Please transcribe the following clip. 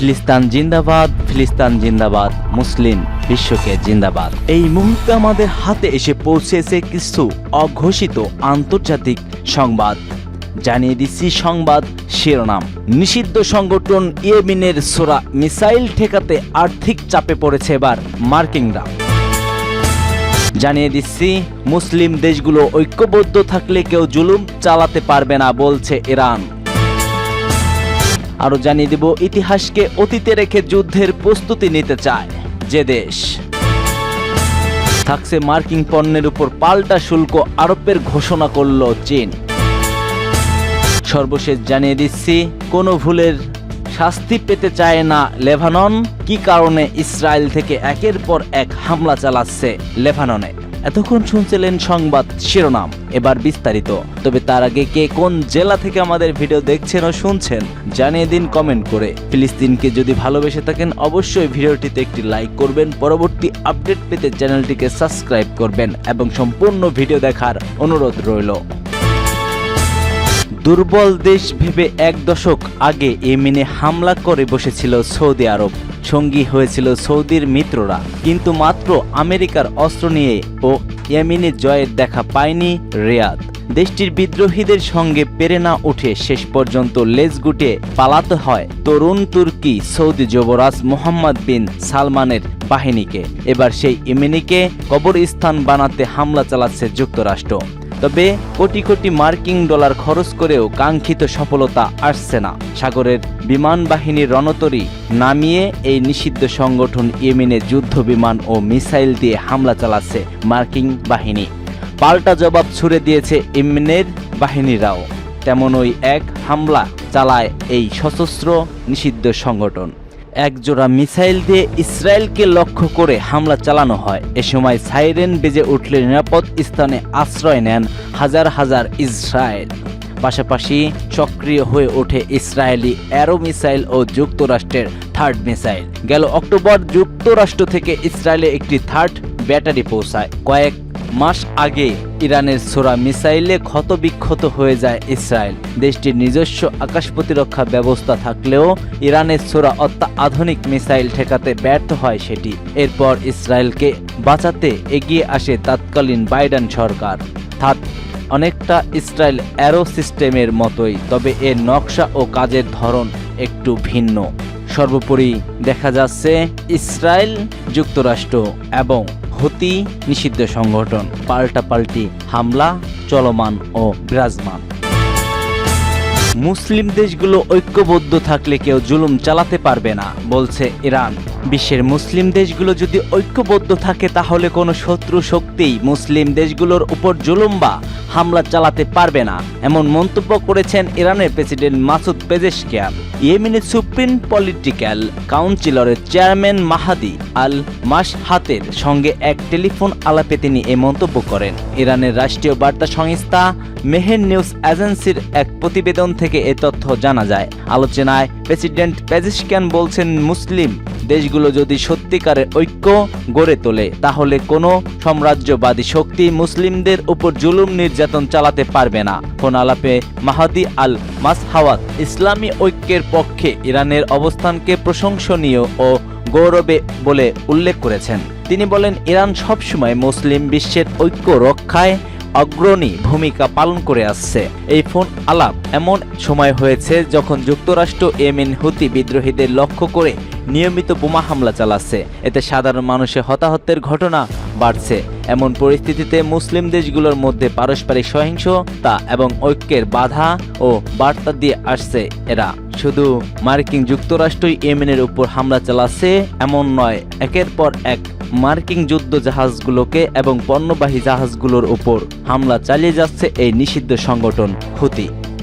ফিলিস্তান জিন্দাবাদ ফিলিস্তান জিন্দাবাদ, মুসলিম বিশ্বকে জিন্দাবাদ। এই মুহূর্তে আমাদের হাতে এসে পৌঁছেছে কিছু অঘোষিত আন্তর্জাতিক সংবাদ। জানিয়ে দিচ্ছি সংবাদ শিরোনাম। নিষিদ্ধ সংগঠন ইয়েমিনের সোরা মিসাইল ঠেকাতে আর্থিক চাপে পড়েছে এবার মার্কিংরা জানিয়ে দিচ্ছি, মুসলিম দেশগুলো ঐক্যবদ্ধ থাকলে কেউ জুলুম চালাতে পারবে না, বলছে ইরান। আরও জানিয়ে দেব ইতিহাসকে অতীতে রেখে যুদ্ধের প্রস্তুতি নিতে চায় যে দেশ। থাকছে মার্কিন পণ্যের উপর পাল্টা শুল্ক আরোপের ঘোষণা করল চীন। সর্বশেষ জানিয়ে দিচ্ছি, কোনো ভুলের শাস্তি পেতে চায় না লেবানন। কি কারণে ইসরায়েল থেকে একের পর এক হামলা চালাচ্ছে লেবাননে? এতক্ষণ শুনছিলেন সংবাদ শিরোনাম। এবার বিস্তারিত। তবে তার আগে কে কোন জেলা থেকে আমাদের ভিডিও দেখছেন ও শুনছেন, জানিয়ে দিন কমেন্ট করে। ফিলিস্তিনকে যদি ভালোবেসে থাকেন, অবশ্যই ভিডিওটিতে একটি লাইক করবেন। পরবর্তী আপডেট পেতে চ্যানেলটিকে সাবস্ক্রাইব করবেন এবং সম্পূর্ণ ভিডিও দেখার অনুরোধ রইল। দুর্বল দেশ ভেবে এক দশক আগে ইয়েমেনে হামলা করে বসেছিল সৌদি আরব। সঙ্গী হয়েছিল সৌদির মিত্ররা। কিন্তু মাত্র আমেরিকার অস্ত্র নিয়ে ও ইয়েমেনে জয়ের দেখা পায়নি রিয়াদ। দেশটির বিদ্রোহীদের সঙ্গে পেরে না উঠে শেষ পর্যন্ত লেজ গুটিয়ে পালাতে হয় তরুণ তুর্কি সৌদি যুবরাজ মোহাম্মদ বিন সালমানের বাহিনীকে। এবার সেই ইয়েমেনিকে কবরস্থান বানাতে হামলা চালাচ্ছে যুক্তরাষ্ট্র। তবে কোটি কোটি মার্কিন ডলার খরচ করেও কাঙ্ক্ষিত সফলতা আসছে না। সাগরের বিমান বাহিনীর রণতরী নামিয়ে এই নিষিদ্ধ সংগঠন ইয়েমেনে যুদ্ধ বিমান ও মিসাইল দিয়ে হামলা চালাচ্ছে মার্কিন বাহিনী। পাল্টা জবাব ছুড়ে দিয়েছে ইয়েমেনের বাহিনীরাও। তেমনই এক হামলা চালায় এই সশস্ত্র নিষিদ্ধ সংগঠন। একজোড়া মিসাইল দিয়ে ইসরায়েলকে লক্ষ্য করে হামলা চালানো হয়। এ সময় সাইরেন বেজে উঠলে নিরাপদ স্থানে আশ্রয় নেন হাজার হাজার ইসরায়েল। পাশাপাশি সক্রিয় হয়ে ওঠে ইসরায়েলি অ্যারো মিসাইল ও যুক্তরাষ্ট্রের থার্ড মিসাইল। গেল অক্টোবর, যুক্তরাষ্ট্র থেকে ইসরায়েলে একটি থার্ড ব্যাটারি পৌঁছায়। কয়েক মাস আগে ইরানের ছোড়া মিসাইলে ক্ষতবিক্ষত হয়ে যায় ইসরায়েল। দেশটির নিজস্ব আকাশ প্রতিরক্ষা ব্যবস্থা থাকলেও ইরানের ছোড়া অত্যাধুনিক মিসাইল ঠেকাতে ব্যর্থ হয় সেটি। এরপর ইসরায়েলকে বাঁচাতে এগিয়ে আসে তৎকালীন বাইডেন সরকার। থাত অনেকটা ইসরায়েল অ্যারো সিস্টেমের মতোই, তবে এর নকশা ও কাজের ধরন একটু ভিন্ন। সর্বোপরি দেখা যাচ্ছে ইসরায়েল, যুক্তরাষ্ট্র এবং হতি নিষিদ্ধ সংগঠন, পাল্টাপাল্টি হামলা চলমান ও বিরাজমান। মুসলিম দেশগুলো ঐক্যবদ্ধ থাকলে কেউ জুলুম চালাতে পারবে না, বলছে ইরান। বিশ্বের মুসলিম দেশগুলো যদি ঐক্যবদ্ধ থাকে, তাহলে কোনো শত্রু শক্তিই মুসলিম দেশগুলোর উপর জুলুম বা হামলা চালাতে পারবে না, এমন মন্তব্য করেছেন ইরানের প্রেসিডেন্ট মাসুদ পেজেশকিয়ান ইয়েমেনের সুপ্রিম পলিটিক্যাল কাউন্সিলরের চেয়ারম্যান মাহাদি আল মাসহাতের সঙ্গে এক টেলিফোন আলাপে তিনি এ মন্তব্য করেন। ইরানের রাষ্ট্রীয় বার্তা সংস্থা মেহের নিউজ এজেন্সির এক প্রতিবেদন থেকে এ তথ্য জানা যায়। আলোচনায় প্রেসিডেন্ট পেজিশকিয়ান বলছেন, মুসলিম দেশগুলো যদি সত্যিকারের ঐক্য গড়ে তোলে, তাহলে কোনো সাম্রাজ্যবাদী শক্তি মুসলিমদের উপর জুলুম নির্যাতন চালাতে পারবে না। ফোন আলাপে মাহাদি আল মাসহাওয়াত ইসলামী ঐক্যের পক্ষে ইরানের অবস্থানকে প্রশংসনীয় ও গৌরবে বলে উল্লেখ করেছেন। তিনি বলেন, ইরান সবসময় মুসলিম বিশ্বের ঐক্য রক্ষায় অগ্রণী ভূমিকা পালন করে আসছে। এই ফোন আলাপ এমন সময় হয়েছে যখন যুক্তরাষ্ট্র এমিন হুতি বিদ্রোহীদের লক্ষ্য করে নিয়মিত বোমা হামলা চালাচ্ছে। এতে সাধারণ মানুষের হতাহতের ঘটনা বাড়ছে। এমন পরিস্থিতিতে মুসলিম দেশগুলোর মধ্যে পারস্পরিক সহিংসতা এবং ঐক্যের বাধা ও বার্তা দিয়ে আসছে এরা। শুধু মার্কিন যুক্তরাষ্ট্রই ইয়েমেনের উপর হামলা চালাচ্ছে এমন নয়, একের পর এক মার্কিন যুদ্ধ জাহাজগুলোকে এবং পণ্যবাহী জাহাজগুলোর উপর হামলা চালিয়ে যাচ্ছে এই নিষিদ্ধ সংগঠন হুতি।